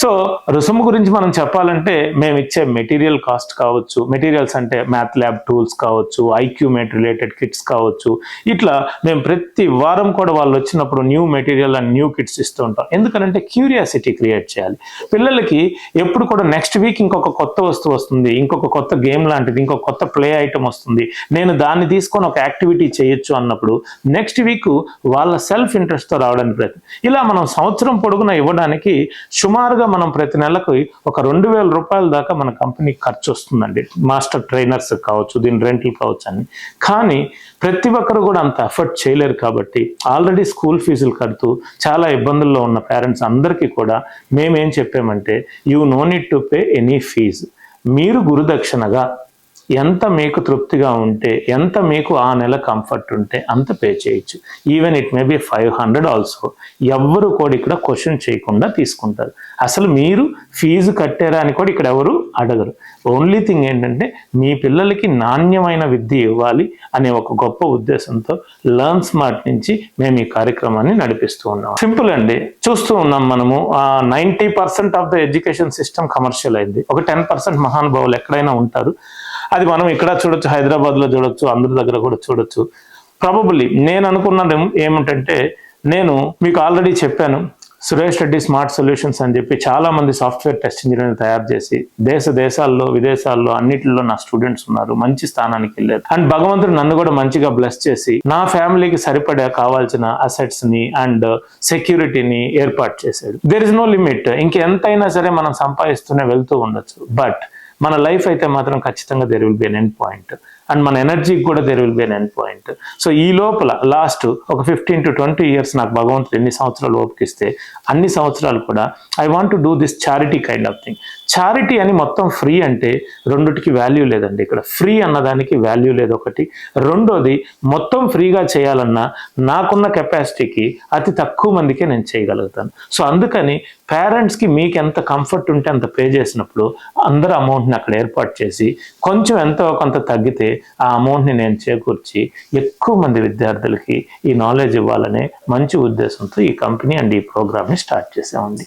So రుసుము గురించి మనం చెప్పాలంటే మేము ఇచ్చే మెటీరియల్ కాస్ట్ కావచ్చు మెటీరియల్స్ అంటే మ్యాథ్ ల్యాబ్ టూల్స్ కావచ్చు ఐక్యూమేట్ రిలేటెడ్ కిట్స్ కావచ్చు ఇట్లా మేము ప్రతి వారం కూడా వాళ్ళు వచ్చినప్పుడు new material and new kits ఇస్తూ ఉంటాం. ఎందుకంటే క్యూరియాసిటీ క్రియేట్ చేయాలి. పిల్లలకి ఎప్పుడు కూడా నెక్స్ట్ వీక్ ఇంకొక కొత్త వస్తువు వస్తుంది ఇంకొక కొత్త గేమ్ లాంటిది ఇంకొక కొత్త ప్లే ఐటమ్ వస్తుంది. నేను దాన్ని తీసుకొని ఒక యాక్టివిటీ చేయొచ్చు అన్నప్పుడు నెక్స్ట్ వీక్ వాళ్ళ సెల్ఫ్ ఇంట్రెస్ట్తో రావడానికి ప్రయత్నం. ఇలా మనం సంవత్సరం పొడుగున ఇవ్వడానికి సుమారుగా మనం ప్రతి నెలకు ఒక రెండు వేల రూపాయల దాకా మన కంపెనీ ఖర్చు వస్తుందండి. మాస్టర్ ట్రైనర్స్ కావచ్చు దీని రెంట్లు కావచ్చు అని కానీ ప్రతి ఒక్కరు కూడా అంత ఎఫర్ట్ చేయలేరు కాబట్టి ఆల్రెడీ స్కూల్ ఫీజులు కడుతూ చాలా ఇబ్బందుల్లో ఉన్న పేరెంట్స్ అందరికీ కూడా మేమేం చెప్పామంటే you no need to pay any fee. మీరు గురుదక్షిణగా ఎంత మీకు తృప్తిగా ఉంటే ఎంత మీకు ఆ నెల కంఫర్ట్ ఉంటే అంత పే చేయొచ్చు. Even it may be five hundred also ఎవ్వరు కూడా ఇక్కడ క్వశ్చన్ చేయకుండా తీసుకుంటారు. అసలు మీరు ఫీజు కట్టారా అని కూడా ఇక్కడ ఎవరు అడగరు. ఓన్లీ థింగ్ ఏంటంటే మీ పిల్లలకి నాణ్యమైన విద్య ఇవ్వాలి అనే ఒక గొప్ప ఉద్దేశంతో లర్న్ స్మార్ట్ నుంచి మేము ఈ కార్యక్రమాన్ని నడిపిస్తూ ఉన్నాం. సింపుల్ అండి. చూస్తూ ఉన్నాం మనము ninety percent of the education system commercial అయింది. ఒక టెన్ పర్సెంట్ మహానుభావులు ఎక్కడైనా ఉంటారు. అది మనం ఇక్కడ చూడొచ్చు హైదరాబాద్లో చూడొచ్చు అందరి దగ్గర కూడా చూడొచ్చు. ప్రాబబ్లీ నేను అనుకున్నది ఏమిటంటే నేను మీకు ఆల్రెడీ చెప్పాను సురేష్ రెడ్డి స్మార్ట్ సొల్యూషన్స్ అని చెప్పి చాలా మంది సాఫ్ట్వేర్ టెస్ట్ ఇంజనీర్ని తయారు చేసి దేశ దేశాల్లో విదేశాల్లో అన్నిటిలో నా స్టూడెంట్స్ ఉన్నారు మంచి స్థానానికి వెళ్ళారు. అండ్ భగవంతుడు నన్ను కూడా మంచిగా బ్లెస్ చేసి నా ఫ్యామిలీకి సరిపడా కావాల్సిన అసెట్స్ని అండ్ సెక్యూరిటీని ఏర్పాటు చేశాడు. దేర్ ఇస్ నో లిమిట్ ఇంకెంతైనా సరే మనం సంపాదిస్తూనే వెళ్తూ ఉండొచ్చు. బట్ మన లైఫ్ అయితే మాత్రం ఖచ్చితంగా there will be an end point and మన ఎనర్జీకి కూడా there will be an end point so ఈ లోపల లాస్ట్ ఒక ఫిఫ్టీన్ టు ట్వంటీ ఇయర్స్ నాకు భగవంతుడు ఎన్ని సంవత్సరాలు ఓపికిస్తే అన్ని సంవత్సరాలు కూడా I want to do this charity kind of thing charity అని మొత్తం ఫ్రీ అంటే రెండుటికి వాల్యూ లేదండి ఇక్కడ. ఫ్రీ అన్నదానికి వాల్యూ లేదు ఒకటి. రెండోది మొత్తం ఫ్రీగా చేయాలన్నా నాకున్న కెపాసిటీకి అతి తక్కువ మందికే నేను చేయగలుగుతాను. సో అందుకని పేరెంట్స్కి మీకు ఎంత కంఫర్ట్ ఉంటే అంత పే చేసినప్పుడు అందరు అమౌంట్ని అక్కడ ఏర్పాటు చేసి కొంచెం ఎంతో కొంత తగ్గితే ఆ అమౌంట్ని నేను చేకూర్చి ఎక్కువ మంది విద్యార్థులకి ఈ నాలెడ్జ్ ఇవ్వాలనే మంచి ఉద్దేశంతో ఈ కంపెనీ అండ్ ఈ ప్రోగ్రామ్ని స్టార్ట్ చేసామండి